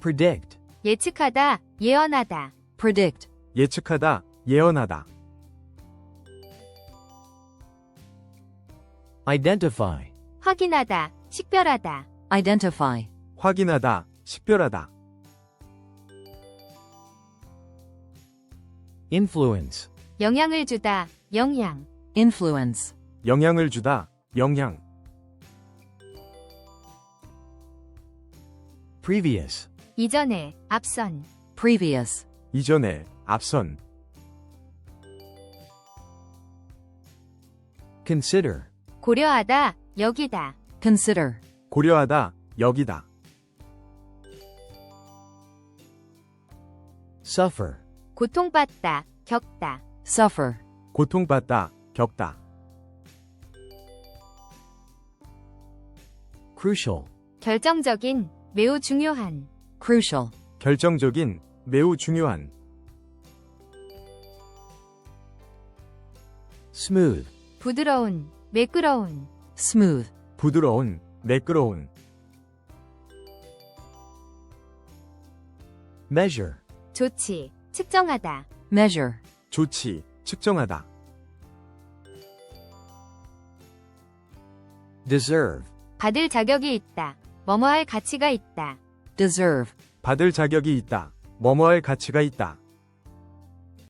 predict, 예측하다, 예언하다. predict, 예측하다, 예언하다. identify, 확인하다, 식별하다. identify, 확인하다, 식별하다. influence, 영향을 주다, 영향. influence, 영향을 주다, 영향. previous, 이전에, 앞선. previous, 이전에, 앞선. consider, 고려하다, 여기다. consider, 고려하다, 여기다. suffer, 고통받다, 겪다. suffer, 고통받다, 겪다. crucial, 결정적인, 매우 중요한. Crucial, 결정적인, 매우 중요한. smooth, 부드러운, 매끄러운. smooth, 부드러운, 매끄러운. measure, 좋지, 측정하다. measure, 좋지, 측정하다. deserve, 받을 자격이 있다. 뭐뭐할 가치가 있다. Deserve, 받을 자격이 있다. 뭐뭐할 가치가 있다.